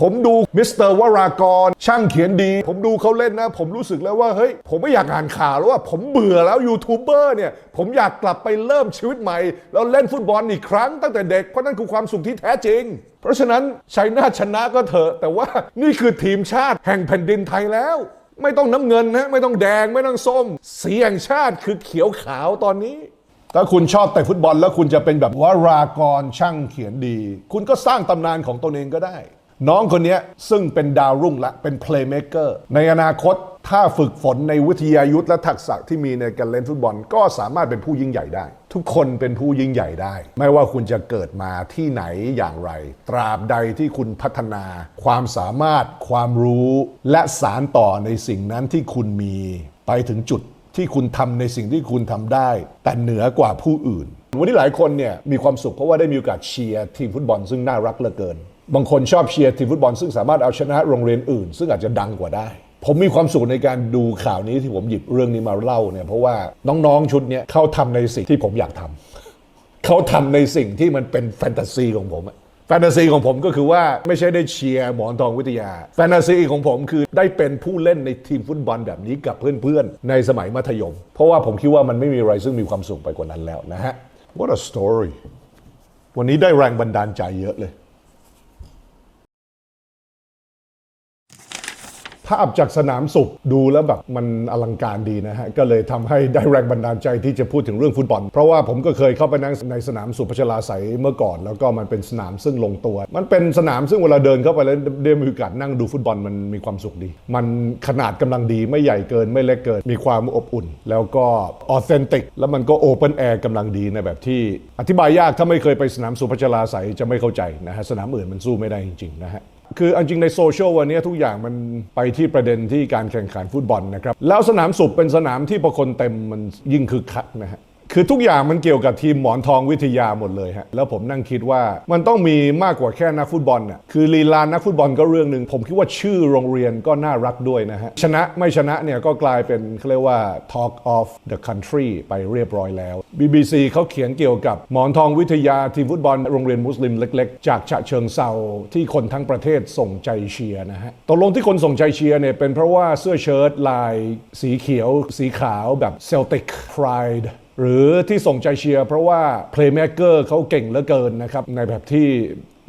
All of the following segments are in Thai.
ผมดูมิสเตอร์วรากรช่างเขียนดี ผมดูเขาเล่นนะ ผมรู้สึกแล้วว่าเฮ้ย ผมไม่อยากอ่านข่าวแล้วว่าผมเบื่อแล้วยูทูบเบอร์เนี่ย ผมอยากกลับไปเริ่มชีวิตใหม่ แล้วเล่นฟุตบอลอีกครั้งตั้งแต่เด็ก เพราะนั่นคือความสุขที่แท้จริง เพราะฉะนั้นชัยนาชนะก็เถอะ แต่ว่านี่คือทีมชาติแห่งแผ่นดินไทยแล้วไม่ต้องน้ำเงินนะไม่ต้องแดงไม่ต้องส้ม สีแห่งชาติคือเขียวขาวตอนนี้ ถ้าคุณชอบแต่ฟุตบอลแล้วคุณจะเป็นแบบวารากรช่างเขียนดี คุณก็สร้างตำนานของตนเองก็ได้ น้องคนนี้ซึ่งเป็นดาวรุ่งละเป็นเพลย์เมเกอร์ในอนาคตถ้าฝึกฝนในวิทยายุทธและทักษะที่มีในการเล่นฟุตบอล ก็สามารถเป็นผู้ยิ่งใหญ่ได้ ทุกคนเป็นผู้ยิ่งใหญ่ได้ ไม่ว่าคุณจะเกิดมาที่ไหนอย่างไร ตราบใดที่คุณพัฒนา ความสามารถ ความรู้ และสารต่อในสิ่งนั้นที่คุณมี ไปถึงจุดที่คุณทำในสิ่งที่คุณทำได้ แต่เหนือกว่าผู้อื่น วันนี้หลายคนเนี่ยมีความสุขเพราะว่าได้มีโอกาสเชียร์ทีมฟุตบอลซึ่งน่ารักเหลือเกิน บางคนชอบเชียร์ทีมฟุตบอล ซึ่งสามารถเอาชนะโรงเรียนอื่น ซึ่งอาจจะดังกว่าได้ ผมมีความสุขในการดูข่าวนี้ที่ผมหยิบเรื่องนี้มาเล่าเนี่ยเพราะว่าน้องๆชุดนี้เขาทำในสิ่งที่ผมอยากทำเขาทำในสิ่งที่มันเป็นแฟนตาซีของผมแฟนตาซีของผมก็คือว่าไม่ใช่ได้เชียร์หมอนทองวิทยา แฟนตาซีของผมคือได้เป็นผู้เล่นในทีมฟุตบอลแบบนี้กับเพื่อนๆ ในสมัยมัธยม เพราะว่าผมคิดว่ามันไม่มีอะไรซึ่งมีความสุขไปกว่านั้นแล้วนะฮะ What a story วันนี้ได้แรงบันดาลใจเยอะเลย ภาพจากสนามสุขดูแล้วแบบมันอลังการดีนะฮะ ก็เลยทำให้ได้แรงบันดาลใจที่จะพูดถึงเรื่องฟุตบอล เพราะว่าผมก็เคยเข้าไปนั่งในสนามสุพัชราไสเมื่อก่อน แล้วก็มันเป็นสนามซึ่งลงตัว มันเป็นสนามซึ่งเวลาเดินเข้าไปแล้วได้มีโอกาสนั่งดูฟุตบอลมันมีความสุขดี มันขนาดกำลังดีไม่ใหญ่เกินไม่เล็กเกิน มีความอบอุ่น แล้วก็ออเทนติกแล้วมันก็โอเปนแอร์กำลังดีในแบบที่อธิบายยากถ้าไม่เคยไปสนามสุพัชราไสจะไม่เข้าใจนะฮะสนามอื่นมันสู้ไม่ได้จริงๆนะฮะ คือจริงในโซเชียลวันนี้ทุกอย่างมันไปที่ประเด็นที่การแข่งขันฟุตบอลนะครับ แล้วสนามสุบเป็นสนามที่ประคนเต็มมันยิ่งคึกคักนะฮะ คือทุกอย่างมันเกี่ยวกับทีมหมอนทองวิทยาหมดเลยฮะแล้วผมนั่งคิดว่ามันต้องมีมากกว่าแค่นักฟุตบอลน่ะคือลีลานักฟุตบอลก็เรื่องหนึ่งผมคิดว่าชื่อโรงเรียนก็น่ารักด้วยนะฮะชนะไม่ชนะเนี่ยก็กลายเป็นเขาเรียกว่า Talk of the Country ไปเรียบร้อยแล้ว BBC เขาเขียนเกี่ยวกับหมอนทองวิทยาทีมฟุตบอลโรงเรียนมุสลิมเล็กๆ จากฉะเชิงเซาที่คนทั้งประเทศส่งใจเชียร์นะฮะตกลงที่คนส่งใจเชียร์เนี่ยเป็นเพราะว่าเสื้อเชิ้ตลายสีเขียว สีขาวแบบ Celtic Pride หรือที่ส่งใจเชียร์เพราะว่า Playmaker เขาเก่งเหลือเกินนะครับ ในแบบที่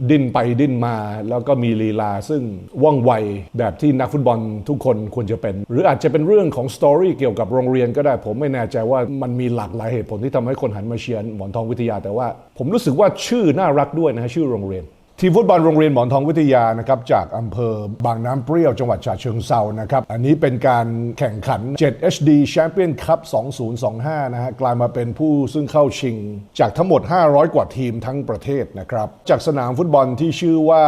ดิ้นไปดิ้นมาแล้วก็มีลีลาซึ่งว่องไวแบบที่นักฟุตบอลทุกคนควรจะเป็น หรืออาจจะเป็นเรื่องของสตอรี่เกี่ยวกับโรงเรียนก็ได้ผมไม่แน่ใจว่ามันมีหลากหลายเหตุผลที่ทำให้คนหันมาเชียร์หมอนทองวิทยา แต่ว่าผมรู้สึกว่าชื่อน่ารักด้วยนะชื่อโรงเรียน ทีมฟุตบอลโรงเรียนหมอนทองวิทยานะครับจากอำเภอบางน้ำเปรี้ยวจังหวัดฉะเชิงเซานะครับ อันนี้เป็นการแข่งขัน 7 HD Champion Cup 2025 นะฮะกลายมาเป็นผู้ซึ่งเข้าชิง จากทั้งหมด 500 กว่าทีมทั้งประเทศนะครับ จากสนามฟุตบอลที่ชื่อว่า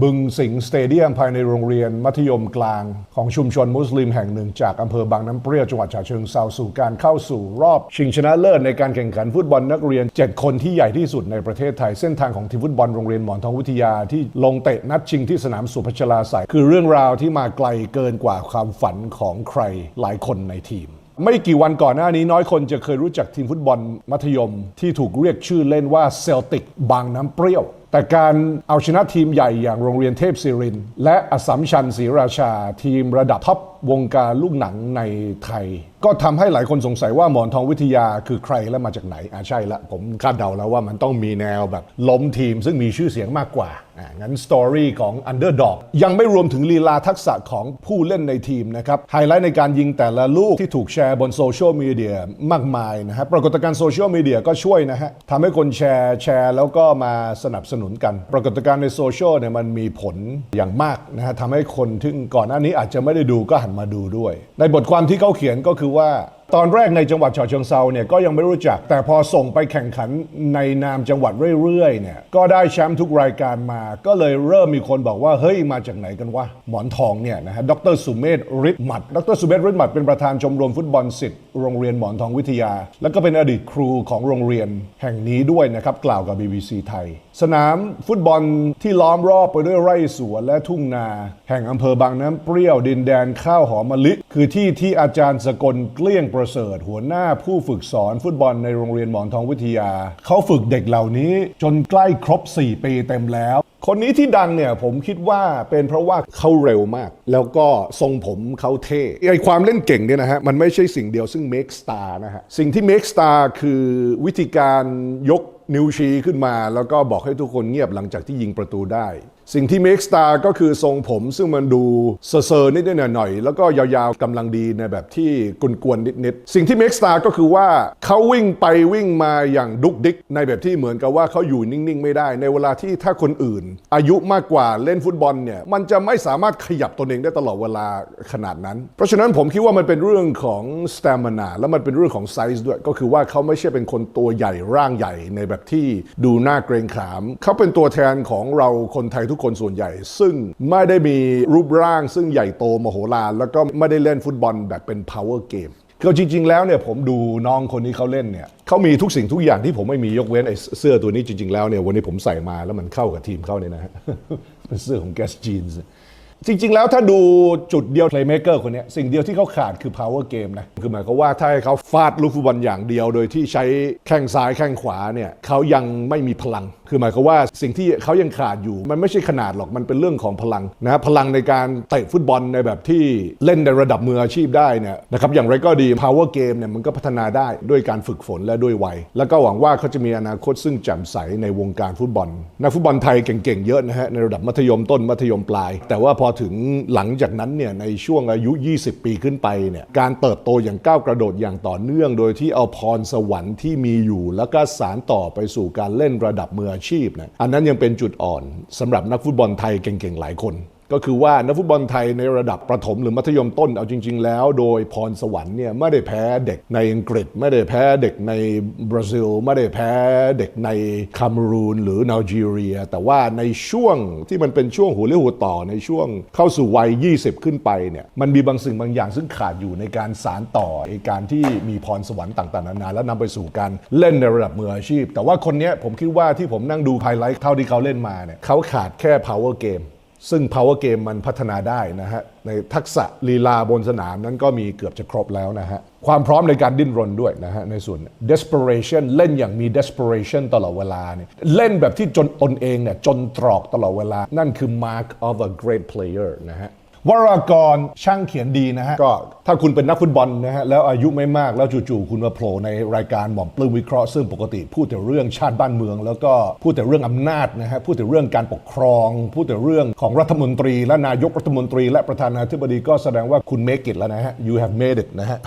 บึงสิงสเตเดียมภายในโรงเรียนมัธยมกลาง ของชุมชนมุสลิมแห่งหนึ่งจากอำเภอบางน้ำเปรี้ยวจังหวัดฉะเชิงเซาสู่การเข้าสู่รอบ ชิงชนะเลิศในการแข่งขันฟุตบอลนักเรียน 7 คนที่ใหญ่ที่สุดในประเทศไทย เส้นทางของทีมฟุตบอลโรงเรียนหมอนทองวิทยาที่ลงเตะนัดชิงที่สนามสุพัชราไสยคือเรื่องราวที่มาไกลเกินกว่าความฝันของใครหลายคนในทีมไม่กี่วันก่อนหน้านี้น้อยคนจะเคยรู้จักทีมฟุตบอลมัธยมที่ถูกเรียกชื่อเล่นว่าเซลติกบางน้ำเปรี้ยว แต่การเอาชนะทีมใหญ่อย่างโรงเรียนเทพศิรินทร์และอสสัมชัญศรีราชาทีมระดับท็อปวงการลูกหนังในไทย ก็ทำให้หลายคนสงสัยว่าหมอนทองวิทยาคือใครและมาจากไหนอ่าใช่ละผมคาดเดาแล้วว่ามันต้องมีแนวแบบล้มทีมซึ่งมีชื่อเสียงมากกว่าอ่างั้นสตอรี่ของ Underdog ยังไม่รวมถึงลีลาทักษะของผู้เล่นในทีมนะครับ ไฮไลท์ในการยิงแต่ละลูกที่ถูกแชร์บนโซเชียลมีเดียมากมายนะฮะปรากฏการณ์โซเชียลมีเดียก็ช่วยนะฮะทำให้คนแชร์แชร์ แล้วก็มาสนับสนุนกัน ปรากฏการณ์ในโซเชียลเนี่ยมันมีผลอย่างมากนะฮะทำให้คนที่ก่อนหน้านี้อาจจะไม่ได้ดูก็หันมาดูด้วย ในบทความที่เขาเขียนก็คือว่าตอนแรกในจังหวัดฉะเชิงเซาเนี่ยก็ยังไม่รู้จัก แต่พอส่งไปแข่งขันในนามจังหวัดเรื่อยๆเนี่ยก็ได้แชมป์ทุกรายการมา ก็เลยเริ่มมีคนบอกว่าเฮ้ยมาจากไหนกันวะหมอนทองเนี่ยนะฮะดรสุเมธฤทธิ์หมัด ดรสุเมธฤทธิ์หมัดเป็นประธานชมรมฟุตบอลสิทธิ์โรงเรียนหมอนทองวิทยา แล้วก็เป็นอดีตครูของโรงเรียนแห่งนี้ด้วยนะครับกล่าวกับ BBC ไทย สนามฟุตบอลที่ล้อมรอบไปด้วยไร่สวนและทุ่งนา แห่งอำเภอบางน้ำเปรี้ยวดินแดนข้าวหอมมะลิ คือที่ที่อาจารย์สกลเกลี้ยงประเสริฐ หัวหน้าผู้ฝึกสอนฟุตบอลในโรงเรียนหมอนทองวิทยา เขาฝึกเด็กเหล่านี้จนใกล้ครบ 4 ปีเต็มแล้ว คนนี้ที่ดังเนี่ยผมคิดว่าเป็นเพราะว่าเขาเร็วมาก แล้วก็ทรงผมเขาเท่ไอความเล่นเก่งเนี่ยนะฮะมันไม่ใช่สิ่งเดียวซึ่ง make star นะฮะสิ่งที่ make star คือวิธีการยกนิ้วชี้ขึ้นมาแล้วก็บอกให้ทุกคนเงียบหลังจากที่ยิงประตูได้ สิ่งที่ make star ก็คือทรงผมซึ่งมันดูเซอร์นิดหน่อยๆ แล้วก็ยาวๆกำลังดีในแบบที่กวนๆนิดๆ สิ่งที่ make star ก็คือว่าเขาวิ่งไปวิ่งมาอย่างดุกดิก ในแบบที่เหมือนกับว่าเขาอยู่นิ่งๆ ไม่ได้ ในเวลาที่ถ้าคนอื่น อายุมากกว่าเล่นฟุตบอลเนี่ย มันจะไม่สามารถขยับตนเองได้ตลอดเวลาขนาดนั้น เพราะฉะนั้นผมคิดว่ามันเป็นเรื่องของ stamina แล้วมันเป็นเรื่องของไซส์ด้วย ก็คือว่าเขาไม่ใช่เป็นคนตัวใหญ่ร่างใหญ่ในแบบที่ดูน่าเกรงขามเขาเป็นตัวแทนของเราคนไทยทุกคนส่วนใหญ่ ซึ่งไม่ได้มีรูปร่างซึ่งใหญ่โตมโหฬารแล้วก็ไม่ได้เล่นฟุตบอลแบบเป็น power game คือจริง ๆ แล้วเนี่ยผมดูน้องคนนี้เขาเล่นเนี่ยเขามีทุกสิ่งทุกอย่างที่ผมไม่มียกเว้นไอ้เสื้อตัวนี้จริง ๆ แล้วเนี่ยวันนี้ผมใส่มาแล้วมันเข้ากับทีมเขาเนี่ยนะฮะเป็นเสื้อของแกสจีนส์ จริง ๆ แล้วถ้าดูจุดเดียว playmaker คนนี้สิ่งเดียวที่เขาขาดคือ power game นะ คือหมายความว่าถ้าให้เขาฟาดลูกฟุตบอลอย่างเดียว โดยที่ใช้แข้งซ้ายแข้งขวาเนี่ยเขายังไม่มีพลัง คือหมายความว่าสิ่งที่เขายังขาดอยู่ มันไม่ใช่ขนาดหรอกมันเป็นเรื่องของพลังนะพลังในการเตะฟุตบอลในแบบที่เล่นในระดับมืออาชีพได้เนี่ยนะครับอย่างไรก็ดี power game เนี่ยมันก็พัฒนาได้ด้วยการฝึกฝนและด้วยวัย แล้วก็หวังว่าเขาจะมีอนาคตซึ่งแจ่มใสในวงการฟุตบอลนักฟุตบอลไทยเก่งๆเยอะนะฮะในระดับมัธยมต้นมัธยมปลาย แต่ว่าพอถึงหลังจากนั้นเนี่ยในช่วงอายุ 20 ปีขึ้นไปเนี่ยการเติบโตอย่างก้าวกระโดดอย่างต่อเนื่อง โดยที่เอาพรสวรรค์ที่มีอยู่ แล้วก็สารต่อไปสู่การเล่นระดับมืออาชีพนะอันนั้นยังเป็นจุดอ่อนสำหรับนักฟุตบอลไทยเก่งๆหลายคน ก็คือว่านักฟุตบอลไทยในระดับประถมหรือมัธยมต้นเอาจริง ๆ แล้ว โดยพรสวรรค์เนี่ยไม่ได้แพ้เด็กในอังกฤษ ไม่ได้แพ้เด็กในบราซิล ไม่ได้แพ้เด็กในคามรูนหรือนาจีเรีย แต่ว่าในช่วงที่มันเป็นช่วงหัวเรี่ยวหัวต่อในช่วงเข้าสู่วัย 20 ขึ้นไปเนี่ยมันมีบางสิ่งบางอย่างซึ่งขาดอยู่ในการสารต่อไอการที่มีพรสวรรค์ต่างๆนานาแล้วนำไปสู่การเล่นในระดับมืออาชีพ แต่ว่าคนนี้ผมคิดว่าที่ผมนั่งดูไฮไลท์เท่าที่เขาเล่นมาเนี่ยเขาขาดแค่ power game ซึ่ง power game มันพัฒนาได้นะฮะ ในทักษะลีลาบนสนามนั้นก็มีเกือบจะครบแล้วนะฮะ ความพร้อมในการดิ้นรนด้วยนะฮะ ในส่วน desperation เล่นอย่างมี desperation ตลอดเวลาเนี่ยเล่นแบบที่จนตนเองเนี่ยจนตรอกตลอดเวลา นั่นคือ mark of a great player นะฮะ วรากรช่างเขียนดีนะฮะ ก็ถ้าคุณเป็นนักฟุตบอลนะฮะ แล้วอายุไม่มากแล้วจู่ๆคุณมาโผล่ในรายการหม่อมปลื้มวิเคราะห์ซึ่งปกติพูดแต่เรื่องชาติบ้านเมือง แล้วก็พูดแต่เรื่องอำนาจนะฮะ พูดแต่เรื่องการปกครอง พูดแต่เรื่องของรัฐมนตรี และนายกรัฐมนตรี และประธานาธิบดีก็แสดงว่าคุณ make it แล้วนะฮะ you have made it นะฮะ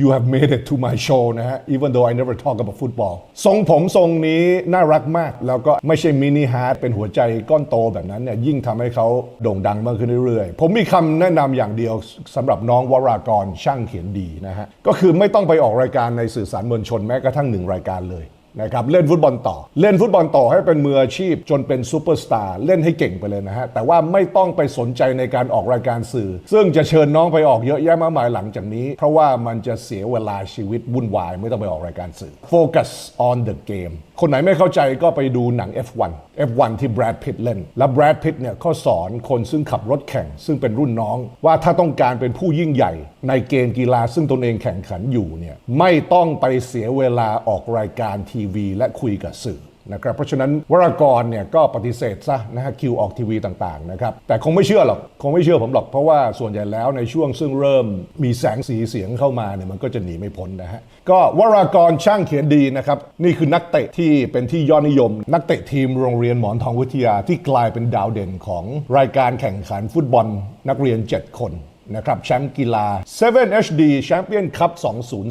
you have made it to my show นะฮะ even though I never talk about football ทรงผมทรงนี้น่ารักมาก แล้วก็ไม่ใช่มินิฮาร์ดเป็นหัวใจก้อนโตแบบนั้นเนี่ยยิ่งทำให้เขาโด่งดังมากขึ้นเรื่อยๆผมมีคำแนะนำอย่างเดียวสำหรับน้องวรากรช่างเขียนดีนะฮะ ก็คือไม่ต้องไปออกรายการในสื่อสารมวลชนแม้กระทั่งหนึ่งรายการเลยนะครับเล่นฟุตบอลต่อ เล่นฟุตบอลต่อให้เป็นมืออาชีพ จนเป็นซูเปอร์สตาร์เล่นให้เก่งไปเลยนะฮะ แต่ว่าไม่ต้องไปสนใจในการออกรายการสื่อ ซึ่งจะเชิญน้องไปออกเยอะแยะมากมายหลังจากนี้ เพราะว่ามันจะเสียเวลาชีวิตวุ่นวายไม่ต้องไปออกรายการสื่อ Focus on the game คนไหนไม่เข้าใจก็ไปดูหนัง F1 F1 ที่แบรดพิตเล่น และแบรดพิตเนี่ยเขาสอนคนซึ่งขับรถแข่ง ซึ่งเป็นรุ่นน้อง ว่าถ้าต้องการเป็นผู้ยิ่งใหญ่ ในเกมกีฬาซึ่งตนเองแข่งขันอยู่เนี่ยไม่ต้องไปเสียเวลาออกรายการทีวี และคุยกับสื่อ นะครับเพราะฉะนั้นวรากรเนี่ยก็ปฏิเสธซะนะฮะคิวออกทีวีต่างๆนะครับแต่คงไม่เชื่อหรอกคงไม่เชื่อผมหรอกเพราะว่าส่วนใหญ่แล้วในช่วงซึ่งเริ่มมีแสงสีเสียงเข้ามาเนี่ยมันก็จะหนีไม่พ้นนะฮะก็วรากรช่างเขียนดีนะครับนี่คือนักเตะที่เป็นที่ยอดนิยม นักเตะทีมโรงเรียนหมอนทองวิทยาที่กลายเป็นดาวเด่นของรายการแข่งขันฟุตบอล นักเรียน 7 คนนะครับแชมป์กีฬา 7 HD Champion Cup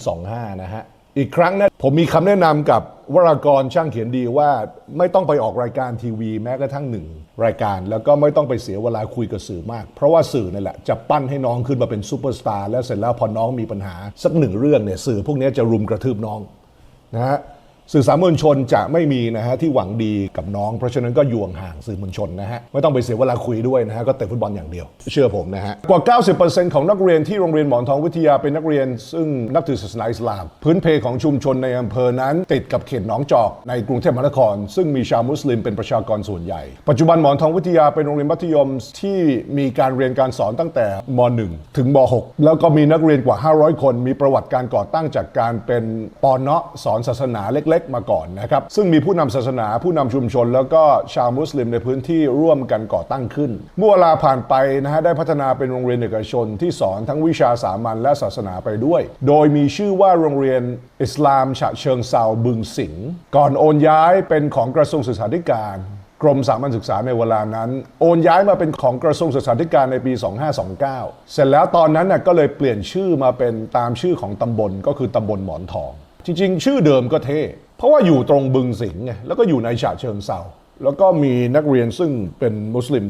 2025 นะฮะอีกครั้งนะผมมีคำแนะนำกับ วรากรช่างเขียนดีว่าไม่ต้องไปออกรายการทีวีแม้กระทั่งหนึ่งรายการ แล้วก็ไม่ต้องไปเสียเวลาคุยกับสื่อมาก เพราะว่าสื่อนี่แหละจะปั้นให้น้องขึ้นมาเป็นซูเปอร์สตาร์แล้วเสร็จแล้วพอน้องมีปัญหาสักหนึ่งเรื่องเนี่ยสื่อพวกนี้จะรุมกระทืบน้องนะฮะ สื่อสารมวลชนจะไม่มีนะฮะที่หวังดีกับน้อง เพราะฉะนั้นก็อยู่ห่างสื่อมวลชนนะฮะไม่ต้องไปเสียเวลาคุยด้วยนะฮะก็เตะฟุตบอลอย่างเดียว เชื่อผมนะฮะกว่า 90%ของนักเรียนที่โรงเรียนหมอนทองวิทยาเป็นนักเรียน ซึ่งนับถือศาสนาอิสลาม พื้นเพของชุมชนในอำเภอนั้น ติดกับเขตหนองจอกในกรุงเทพมหานคร ซึ่งมีชาวมุสลิมเป็นประชากรส่วนใหญ่ ปัจจุบันหมอนทองวิทยาเป็นโรงเรียนมัธยมที่มีการเรียนการสอนตั้งแต่ม .1 ถึงม .6 แล้วก็มีนักเรียนกว่า 500 คน มีประวัติการก่อตั้งจากการเป็นปอนเนาะสอนศาสนาเล็กล็กๆ มาก่อนนะครับ ซึ่งมีผู้นำศาสนาผู้นำชุมชน แล้วก็ชาวมุสลิมในพื้นที่ร่วมกันก่อตั้งขึ้น เมื่อเวลาผ่านไปนะฮะได้พัฒนาเป็นโรงเรียนเอกชนที่สอนทั้งวิชาสามัญและศาสนาไปด้วย โดยมีชื่อว่าโรงเรียนอิสลามฉะเชิงเซาบึงสิงก่อนโอนย้ายเป็นของกระทรวงศึกษาธิการกรมสามัญศึกษาในเวลานั้น โอนย้ายมาเป็นของกระทรวงศึกษาธิการในปี 2529 เสร็จแล้วตอนนั้นน่ะก็เลยเปลี่ยนชื่อมาเป็นตามชื่อของตำบลก็คือตำบลหมอนทอง จริง ๆ ชื่อเดิมก็เท่ เพราะว่าอยู่ตรงบึงสิงห์ไงแล้วก็อยู่ในฉะเชิงเซา แล้วก็มีนักเรียนซึ่งเป็นมุสลิม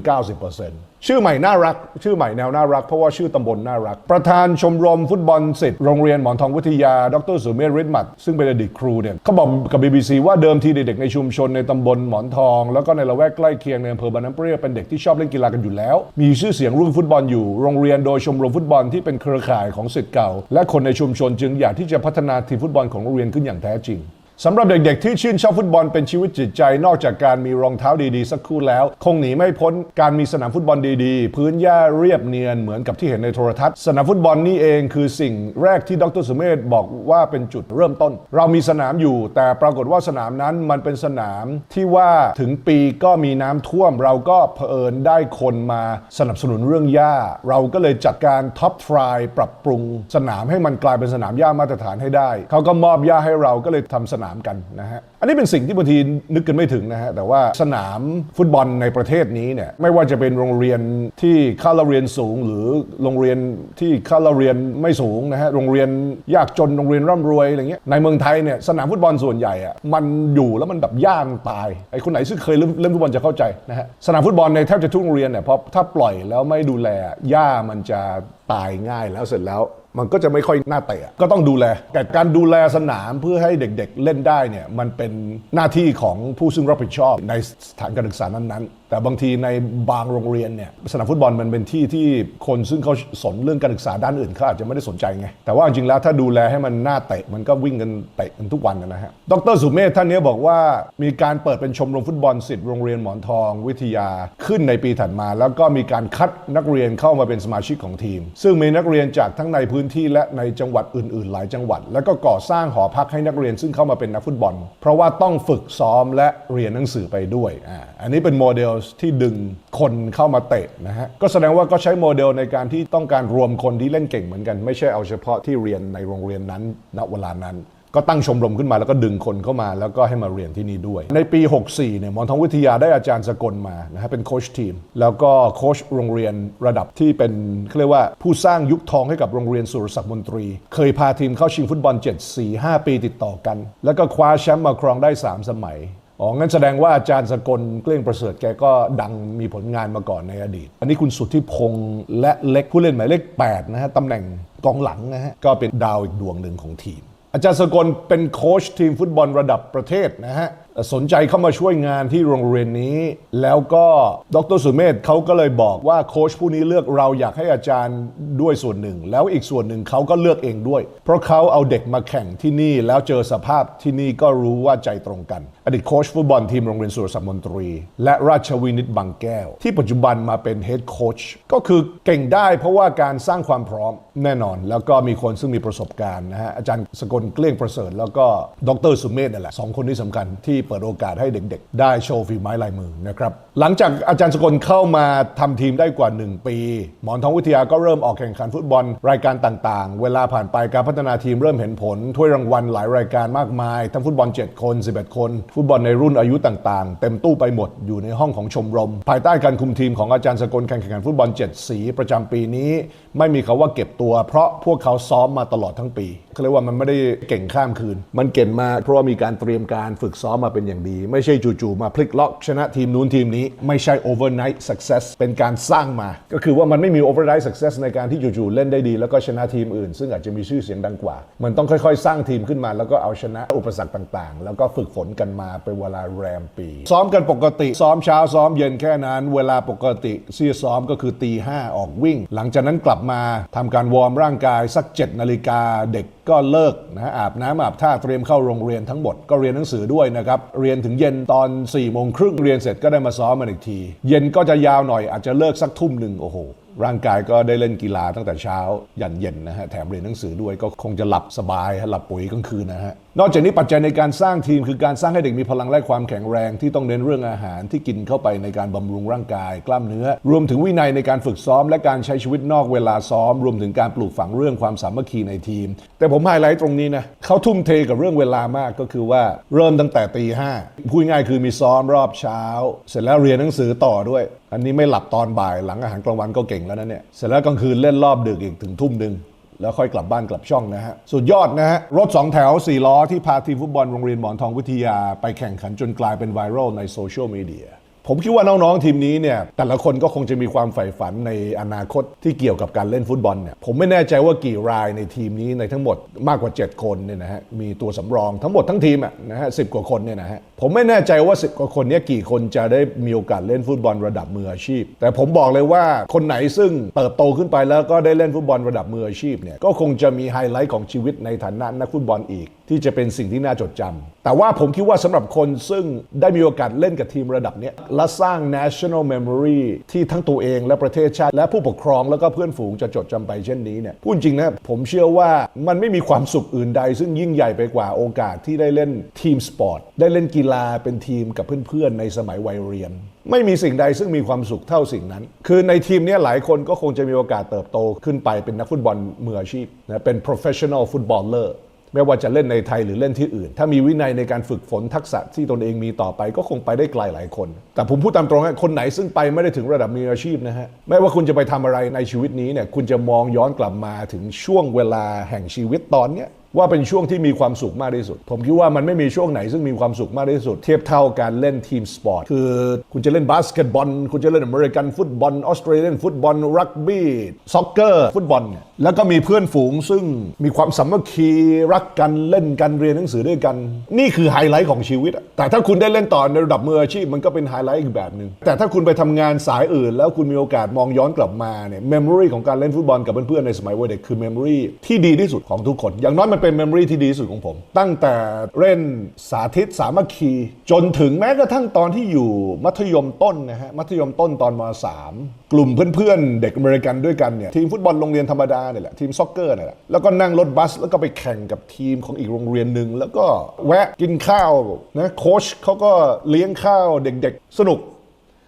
90%ชื่อใหม่น่ารัก ชื่อใหม่แนวน่ารัก เพราะว่าชื่อตำบลน่ารัก ประธานชมรมฟุตบอลสิทธิ์โรงเรียนหมอนทองวิทยา ดรสุเมธฤทธิ์หมัด ซึ่งเป็นอดีตครูเนี่ยเขาบอกกับ BBC ว่าเดิมทีเด็กๆในชุมชนในตำบลหมอนทอง แล้วก็ในละแวกใกล้เคียงในอำเภอบางน้ำเปรี้ยวเป็นเด็กที่ชอบเล่นกีฬากันอยู่แล้ว มีชื่อเสียงเรุ่งฟุตบอลอยู่ โรงเรียนโดยชมรมฟุตบอลที่เป็นเครือข่ายของสิทธิ์เก่า และคนในชุมชนจึงอยากที่จะพัฒนาทีมฟุตบอลของโรงเรียนขึ้นอย่างแท้จริง สำหรับเด็กๆ ที่ชื่นชอบฟุตบอลเป็นชีวิตจิตใจ นอกจากการมีรองเท้าดีๆ สักคู่แล้ว คงหนีไม่พ้นการมีสนามฟุตบอลดีๆ พื้นหญ้าเรียบเนียนเหมือนกับที่เห็นในโทรทัศน์ สนามฟุตบอลนี่เองคือสิ่งแรกที่ดรสุเมธบอกว่าเป็นจุดเริ่มต้น เรามีสนามอยู่ แต่ปรากฏว่าสนามนั้นมันเป็นสนามที่ว่าถึงปีก็มีน้ำท่วม เราก็เผอิญได้คนมาสนับสนุนเรื่องหญ้า เราก็เลยจัดการท็อปทรายปรับปรุง สนามให้มันกลายเป็นสนามหญ้ามาตรฐานให้ได้เขาก็มอบหญ้าให้เราก็เลยทำสนามามกันนะฮะอันนี้เป็นสิ่งที่บางทีนึกกันไม่ถึงนะฮะ แต่ว่าสนามฟุตบอลในประเทศนี้เนี่ยไม่ว่าจะเป็นโรงเรียนที่ค่าเรียนสูง หรือโรงเรียนที่ค่าเรียนไม่สูงนะฮะโรงเรียนยากจนโรงเรียนร่ำรวยอะไรเงี้ยในเมืองไทยเนี่ยสนามฟุตบอลส่วนใหญ่อะมันอยู่แล้วมันแบบย่างตายไอ้คนไหนซึ่งเคยเล่นฟุตบอลจะเข้าใจนะฮะสนามฟุตบอลในแทบจะทุกโรงเรียนเนี่ยพอถ้าปล่อยแล้วไม่ดูแลหญ้ามันจะตายง่ายแล้วเสร็จแล้วมันก็จะไม่ค่อยน่าเตะก็ต้องดูแลแต่การดูแลสนามเพื่อให้เด็ก ๆ เล่นได้เนี่ยมันเป็นหน้าที่ของผู้ซึ่งรับผิดชอบในสถานการศึกษานั้นๆแต่บางทีในบางโรงเรียนเนี่ยสนามฟุตบอลมันเป็นที่ที่คนซึ่งเขาสนเรื่องการศึกษาด้านอื่นเขาอาจจะไม่ได้สนใจไง แต่ว่าจริงๆแล้วถ้าดูแลให้มันน่าเตะมันก็วิ่งกันเตะกันทุกวันนะฮะดรสุเมธท่านนี้บอกว่ามีการเปิดเป็นชมรมฟุตบอลสิทธิ์โรงเรียนหมอนทอง วิทยาขึ้นในปีถัดมา แล้วก็มีการคัดนักเรียนเข้ามาเป็นสมาชิกของทีม ซึ่งมีนักเรียนจากทั้งในพื้นที่และในจังหวัดอื่น ๆ หลายจังหวัด แล้วก็ก่อสร้างหอพักให้นักเรียนซึ่งเข้ามาเป็นนักฟุตบอล เพราะว่าต้องฝึกซ้อมและเรียนหนังสือไปด้วยอ่าอันนี้เป็นโมเดลที่ดึงคนเข้ามาเตะนะฮะ ก็แสดงว่าก็ใช้โมเดลในการที่ต้องการรวมคนที่เล่นเก่งเหมือนกัน ไม่ใช่เอาเฉพาะที่เรียนในโรงเรียนนั้นณเวลานั้นก็ตั้งชมรมขึ้นมาแล้วก็ดึงคนเข้ามาแล้วก็ให้มาเรียนที่นี่ด้วย ในปี 64 เนี่ยมอนทองวิทยาได้อาจารย์สกลมานะฮะเป็นโค้ชทีม แล้วก็โค้ชโรงเรียนระดับที่เป็นเขาเรียกว่าผู้สร้างยุคทองให้กับโรงเรียนสุรศักดิ์มนตรี เคยพาทีมเข้าชิงฟุตบอล 7 4 5 ปีติดต่อกัน แล้วก็คว้าแชมป์มาครองได้ 3 สมัย อ๋อ งั้นแสดงว่าอาจารย์สกลเกลี้ยงประเสริฐแกก็ดังมีผลงานมาก่อนในอดีต อันนี้คุณสุทธิพงษ์และเล็กผู้เล่นหมายเลข8นะฮะตำแหน่งกองหลังนะฮะก็เป็นดาวอีกดวงหนึ่งของทีม อาจารย์สกลเป็นโค้ชทีมฟุตบอลระดับประเทศนะฮะ สนใจเข้ามาช่วยงานที่โรงเรียนนี้ แล้วก็ดรสุเมธเขาก็เลยบอกว่าโค้ชผู้นี้เลือกเราอยากให้อาจารย์ด้วยส่วนหนึ่ง แล้วอีกส่วนหนึ่งเขาก็เลือกเองด้วย เพราะเขาเอาเด็กมาแข่งที่นี่แล้วเจอสภาพที่นี่ก็รู้ว่าใจตรงกัน อดีตโค้ชฟุตบอลทีมโรงเรียนสุรศักดิ์มนตรี และราชวินิตบางแก้ว ที่ปัจจุบันมาเป็นเฮดโค้ชก็คือเก่งได้เพราะว่าการสร้างความพร้อมแน่นอน แล้วก็มีคนซึ่งมีประสบการณ์นะฮะอาจารย์สกลเกลี้ยงประเสริฐ แล้วก็ดรสุเมธนั่นแหละสองคนที่สำคัญที่เปิดโอกาสให้เด็กๆ ได้โชว์ฝีไม้ลายมือนะครับหลังจากอาจารย์สกลเข้ามาทำทีมได้กว่า 1 ปี หมอนทองวิทยาก็เริ่มออกแข่งขันฟุตบอลรายการต่างๆ เวลาผ่านไปการพัฒนาทีมเริ่มเห็นผลถ้วยรางวัลหลายรายการมากมาย ทั้งฟุตบอล 7 คน 11 คน ฟุตบอลในรุ่นอายุต่างๆ เต็มตู้ไปหมดอยู่ในห้องของชมรม ภายใต้การคุมทีมของอาจารย์สกลแข่งขันฟุตบอล 7 สีประจำปีนี้ ไม่มีคาว่าเก็บตัว เพราะพวกเขาซ้อมมาตลอดทั้งปีเขาเรียกว่ามันไม่ได้เก่งข้ามคืน มันเก่งมาเพราะว่ามีการเตรียมการฝึกซ้อมมาเป็นอย่างดี ไม่ใช่จู่ๆมาพลิกล็อกชนะทีมนู้นทีมนี้ไม่ใช่ overnight success เป็นการสร้างมา ก็คือว่ามันไม่มี overnight success ในการที่จู่ๆเล่นได้ดี แล้วก็ชนะทีมอื่น ซึ่งอาจจะมีชื่อเสียงดังกว่า มันต้องค่อยๆ สร้างทีมขึ้นมา แล้วก็เอาชนะอุปสรรคต่างๆ แล้วก็ฝึกฝนกันมาเป็นเวลาแรมปี ซ้อมกันปกติซ้อมเช้าซ้อมเย็นแค่นั้น เวลาปกติที่ซ้อมก็คือตีห้าออกวิ่ง หลังจากนั้นกลับมาทำการวอร์มร่างกายสัก7นาฬิกาเด็ก ก็เลิกนะอาบน้ำอาบท่าเตรียมเข้าโรงเรียนทั้งหมดก็เรียนหนังสือด้วยนะครับเรียนถึงเย็นตอน4ี่โมงครึ่งเรียนเสร็จก็ได้มาซ้อมมันอีกที เย็นก็จะยาวหน่อยอาจจะเลิกสักทุ่มหนึ่งโอ้โหร่างกายก็ได้เล่นกีฬาตั้งแต่เช้า ยันเย็นนะฮะแถมเรียนหนังสือด้วยก็คงจะหลับสบายหลับปุ๋ยกลางคืนนะฮะ นอกจากนี้ปัจจัยในการสร้างทีมคือการสร้างให้เด็กมีพลังและความแข็งแรงที่ต้องเน้นเรื่องอาหารที่กินเข้าไปในการบำรุงร่างกาย กล้ามเนื้อ รวมถึงวินัยในการฝึกซ้อม และการใช้ชีวิตนอกเวลาซ้อม รวมถึงการปลูกฝังเรื่องความสามัคคีในทีม แต่ผมไฮไลท์ตรงนี้นะเขาทุ่มเทกับเรื่องเวลามากก็คือว่าเริ่มตั้งแต่ตีห้าพูดง่ายคือมีซ้อมรอบเช้า เสร็จแล้วเรียนหนังสือต่อด้วย อันนี้ไม่หลับตอนบ่ายหลังอาหารกลางวันก็เก่งแล้วนะเนี่ยเสร็จแล้วกลางคืนเล่นรอบดึกอีกถึงทุ่มหนึ่ง แล้วค่อยกลับบ้านกลับช่องนะฮะ สุดยอดนะฮะ รถ 2 แถว 4 ล้อที่พาทีมฟุตบอลโรงเรียนหมอนทองวิทยา ไปแข่งขันจนกลายเป็นไวรัลในโซเชียลมีเดีย ผมคิดว่าน้องๆทีมนี้เนี่ยแต่ละคนก็คงจะมีความใฝ่ฝันในอนาคตที่เกี่ยวกับการเล่นฟุตบอลเนี่ยผมไม่แน่ใจว่ากี่รายในทีมนี้ในทั้งหมดมากกว่า 7 คนเนี่ยนะฮะมีตัวสำรองทั้งหมดทั้งทีมอะนะฮะสิกว่าคนเนี่ยนะฮะผมไม่แน่ใจว่า 10 กว่าคนนี้กี่คนจะได้มีโอกาสเล่นฟุตบอลระดับมืออาชีพ แต่ผมบอกเลยว่าคนไหนซึ่งเติบโตขึ้นไปแล้วก็ได้เล่นฟุตบอลระดับมืออาชีพเนี่ยก็คงจะมีไฮไลท์ของชีวิตในฐานะนักฟุตบอลอีก ที่จะเป็นสิ่งที่น่าจดจำแต่ว่าผมคิดว่าสำหรับคนซึ่งได้มีโอกาสเล่นกับทีมระดับเนี้ยและสร้าง national memory ที่ทั้งตัวเองและประเทศชาติ และผู้ปกครองแล้วก็เพื่อนฝูงจะจดจำไปเช่นนี้เนี่ยพูดจริงนะผมเชื่อว่ามันไม่มีความสุขอื่นใด ซึ่งยิ่งใหญ่ไปกว่าโอกาสที่ได้เล่นทีมสปอร์ตได้เล่นกีฬาเป็นทีมกับเพื่อนๆในสมัยวัยเรียนไม่มีสิ่งใดซึ่งมีความสุขเท่าสิ่งนั้น คือในทีมเนี้ยหลายคนก็คงจะมีโอกาสเติบโตขึ้นไปเป็นนักฟุตบอลมืออาชีพนะเป็น professional footballer ไม่ว่าจะเล่นในไทยหรือเล่นที่อื่น ถ้ามีวินัยในการฝึกฝนทักษะที่ตนเองมีต่อไป ก็คงไปได้ไกลหลายคน แต่ผมพูดตามตรงฮะคนไหนซึ่งไปไม่ได้ถึงระดับมืออาชีพนะฮะไม่ว่าคุณจะไปทำอะไรในชีวิตนี้เนี่ยคุณจะมองย้อนกลับมาถึงช่วงเวลาแห่งชีวิตตอนเนี้ย ว่าเป็นช่วงที่มีความสุขมากที่สุด ผมคิดว่ามันไม่มีช่วงไหนซึ่งมีความสุขมากที่สุด เทียบเท่าการเล่นทีมสปอร์ต คือคุณจะเล่นบาสเกตบอล คุณจะเล่นอเมริกันฟุตบอลออสเตรเลียนฟุตบอลรักบี้ซ็อกเกอร์ฟุตบอล แล้วก็มีเพื่อนฝูงซึ่งมีความสามัคคีรักกันเล่นกันเรียนหนังสือด้วยกัน นี่คือไฮไลท์ของชีวิต แต่ถ้าคุณได้เล่นต่อในระดับมืออาชีพมันก็เป็นไฮไลท์อีกแบบหนึ่งแต่ถ้าคุณไปทำงานสายอื่น แล้วคุณมีโอกาสมองย้อนกลับมาเนี่ยเมมโมรีของการเล่นฟุตบอลกับเพื่อนๆในสมัยวัยเด็กคือเมมโมรีที่ดีที่สุดของทุกคนอย่างน้อยมันเป็นเมมโมรีที่ดีสุดของผม ตั้งแต่เล่นสาธิตสามัคคี จนถึงแม้กระทั่งตอนที่อยู่มัธยมต้นนะฮะมัธยมต้นตอนมสามกลุ่มเพื่อนๆ เด็กอเมริกันด้วยกันเนี่ยทีมฟุตบอลโรงเรียนธรรมดาเนี่ยแหละทีมซ็อกเกอร์เนี่ยแหละแล้วก็นั่งรถบัสแล้วก็ไปแข่งกับทีมของอีกโรงเรียนหนึ่งแล้วก็แวะกินข้าวนะโค้ชเขาก็เลี้ยงข้าวเด็กๆ สนุก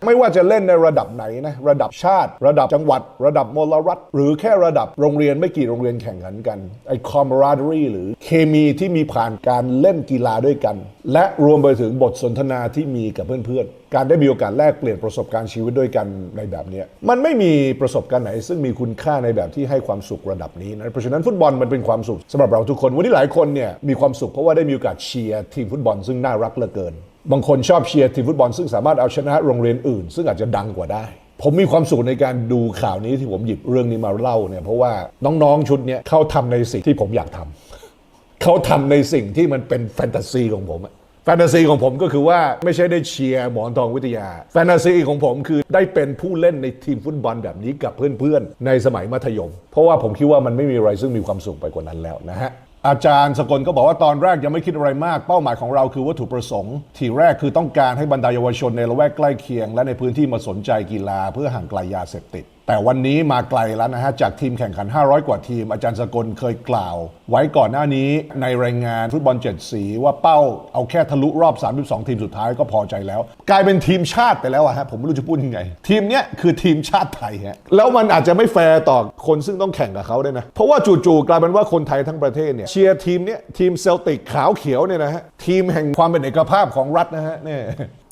ไม่ว่าจะเล่นในระดับไหนนะระดับชาติ ระดับจังหวัด ระดับมลรัฐ หรือแค่ระดับโรงเรียนไม่กี่โรงเรียนแข่งขันกันไอ้ camaraderie หรือเคมีที่มีผ่านการเล่นกีฬาด้วยกัน และรวมไปถึงบทสนทนาที่มีกับเพื่อนๆ การได้มีโอกาสแลกเปลี่ยนประสบการณ์ชีวิตด้วยกันในแบบนี้มันไม่มีประสบการณ์ไหน ซึ่งมีคุณค่าในแบบที่ให้ความสุขระดับนี้นะเพราะฉะนั้นฟุตบอลมันเป็นความสุขสำหรับเราทุกคนวันนี้หลายคนเนี่ยมีความสุขเพราะว่าได้มีโอกาสเชียร์ทีมฟุตบอลซึ่งน่ารักเหลือเกิน บางคนชอบเชียร์ทีมฟุตบอล ซึ่งสามารถเอาชนะโรงเรียนอื่น ซึ่งอาจจะดังกว่าได้ ผมมีความสุขในการดูข่าวนี้ที่ผมหยิบเรื่องนี้มาเล่าเนี่ยเพราะว่าน้องๆชุดนี้เขาทำในสิ่งที่ผมอยากทำเขาทำในสิ่งที่มันเป็นแฟนตาซีของผมแฟนตาซีของผมก็คือว่าไม่ใช่ได้เชียร์หมอนทองวิทยา แฟนตาซีของผมคือได้เป็นผู้เล่นในทีมฟุตบอลแบบนี้กับเพื่อนๆ ในสมัยมัธยม เพราะว่าผมคิดว่ามันไม่มีอะไรซึ่งมีความสุขไปกว่านั้นแล้วนะฮะ อาจารย์สกลก็บอกว่าตอนแรกยังไม่คิดอะไรมาก เป้าหมายของเราคือวัตถุประสงค์ ทีแรกคือต้องการให้บรรดาเยาวชนในละแวกใกล้เคียง และในพื้นที่มาสนใจกีฬาเพื่อห่างไกลยาเสพติด แต่วันนี้มาไกลแล้วนะฮะ จากทีมแข่งขัน 500 กว่าทีม อาจารย์สกลเคยกล่าว ไว้ก่อนหน้านี้ในรายงานฟุตบอลเจ็ดสีว่าเป้าเอาแค่ทะลุรอบ 32 ทีมสุดท้ายก็พอใจแล้ว กลายเป็นทีมชาติไปแล้วอะฮะ ผมไม่รู้จะพูดยังไง ทีมเนี้ยคือทีมชาติไทยฮะแล้วมันอาจจะไม่แฟร์ต่อคนซึ่งต้องแข่งกับเขาด้วยนะเพราะว่าจู่ๆกลายเป็นว่าคนไทยทั้งประเทศเนี่ยเชียร์ทีมเนี้ยทีมเซลติกขาวเขียวเนี่ยนะฮะทีมแห่งความเป็นเอกภาพของรัฐนะฮะเนี่ย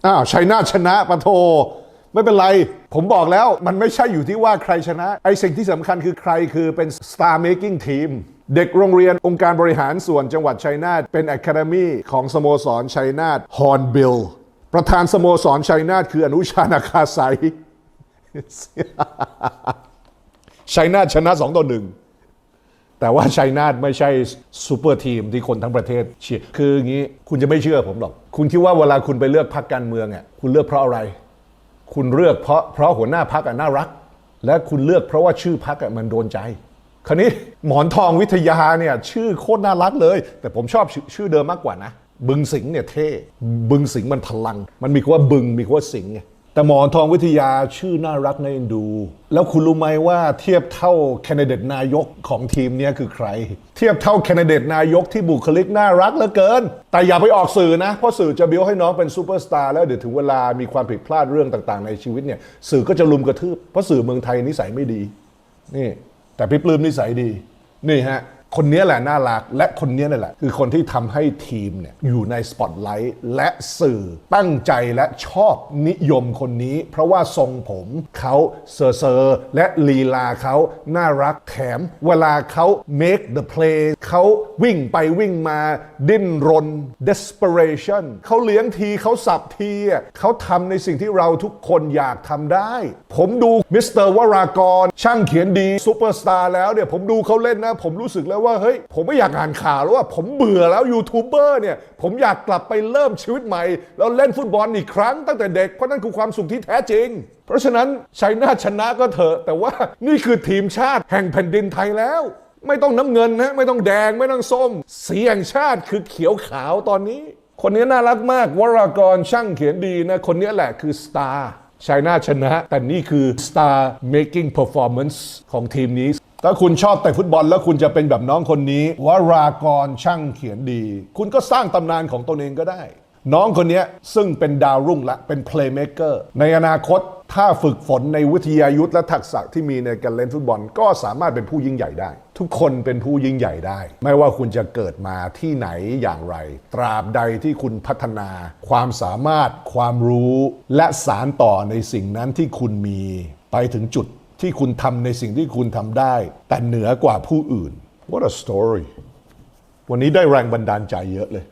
อ้าวชัยนาชนะปะโท ไม่เป็นไร ผมบอกแล้วมันไม่ใช่อยู่ที่ว่าใครชนะ ไอ้สิ่งที่สำคัญคือใครคือเป็น star making team เด็กโรงเรียนองค์การบริหารส่วนจังหวัดชัยนาทเป็น Academy ของสโมสรชัยนาทฮอนบิลประธานสโมสรชัยนาทคืออนุชานาคาไซชัยนาทชนะ2ต่อหนึ่งแต่ว่าชัยนาทไม่ใช่ซูเปอร์ทีมที่คนทั้งประเทศเชียร์คืออย่างนี้คุณจะไม่เชื่อผมหรอก คุณคิดว่าเวลาคุณไปเลือกพรรคการเมืองอะคุณเลือกเพราะอะไร คุณเลือกเพราะเพราะหัวหน้าพักอะน่ารัก และคุณเลือกเพราะว่าชื่อพักอะมันโดนใจคราวนี้หมอนทองวิทยาเนี่ยชื่อโคตรน่ารักเลย แต่ผมชอบชื่อชื่อเดิมมากกว่านะ บึงสิงเนี่ยเท่ บึงสิงมันพลัง มันมีคำว่าบึงมีคำว่าสิงไง แต่หมอนทองวิทยาชื่อน่ารักน่าเอ็นดู แล้วคุณรู้ไหมว่าเทียบเท่าแคนดิเดตนายกของทีมนี้คือใคร เทียบเท่าแคนดิเดตนายกที่บุคลิกน่ารักเหลือเกิน แต่อย่าไปออกสื่อนะ เพราะสื่อจะบิ้วให้น้องเป็นซูเปอร์สตาร์แล้วเดี๋ยวถึงเวลามีความผิดพลาดเรื่องต่างๆ ในชีวิตเนี่ยสื่อก็จะลุมกระทืบเพราะสื่อเมืองไทยนิสัยไม่ดีนี่แต่พี่ปลื้มนิสัยดีนี่ฮะ คนนี้แหละน่ารัก และคนนี้นั่แหละ คือคนที่ทำให้ทีมเนี่ยอยู่ในสปอตไลท์และสื่อตั้งใจและชอบนิยมคนนี้ เพราะว่าทรงผมเขาเซอร์เซอร์และลีลาเขาน่ารักแถม เวลาเขา make the play เขาวิ่งไปวิ่งมาดิ้นรน desperation เขาเลี้ยงทีเขาสับทีเขาทำในสิ่งที่เราทุกคนอยากทำได้ ผมดูมิสเตอร์วรากรช่างเขียนดีซูเปอร์สตาร์แล้วเนี่ยผมดูเขาเล่นนะ ผมรู้สึกแล้วว่าเฮ้ยผมไม่อยากอ่านข่าวแล้วว่าผมเบื่อแล้วยูทูบเบอร์เนี่ยผมอยากกลับไปเริ่มชีวิตใหม่ แล้วเล่นฟุตบอลอีกครั้งตั้งแต่เด็กเพราะนั่นคือความสุขที่แท้จริง เพราะฉะนั้นชัยนาชนะก็เถอะ แต่ว่านี่คือทีมชาติแห่งแผ่นดินไทยแล้ว ไม่ต้องน้ำเงินนะไม่ต้องแดงไม่ต้องส้ม สีแห่งชาติคือเขียวขาวตอนนี้ คนนี้น่ารักมากวรากรช่างเขียนดีนะคนนี้แหละคือสตาร์ชัยนาชนะ แต่นี่คือ Star Making Performance ของทีมนี้ ถ้าคุณชอบแต่ฟุตบอลแล้วคุณจะเป็นแบบน้องคนนี้วรากรช่างเขียนดี คุณก็สร้างตำนานของตนเองก็ได้ น้องคนนี้ซึ่งเป็นดาวรุ่งและเป็น playmaker ในอนาคตถ้าฝึกฝนในวิทยายุทธและทักษะที่มีในการเล่นฟุตบอล ก็สามารถเป็นผู้ยิ่งใหญ่ได้ ทุกคนเป็นผู้ยิ่งใหญ่ได้ ไม่ว่าคุณจะเกิดมาที่ไหนอย่างไร ตราบใดที่คุณพัฒนา ความสามารถความรู้ และสารต่อในสิ่งนั้นที่คุณมี ไปถึงจุด ที่คุณทำในสิ่งที่คุณทำได้ แต่เหนือกว่าผู้อื่น What a story วันนี้ได้แรงบันดาลใจเยอะเลย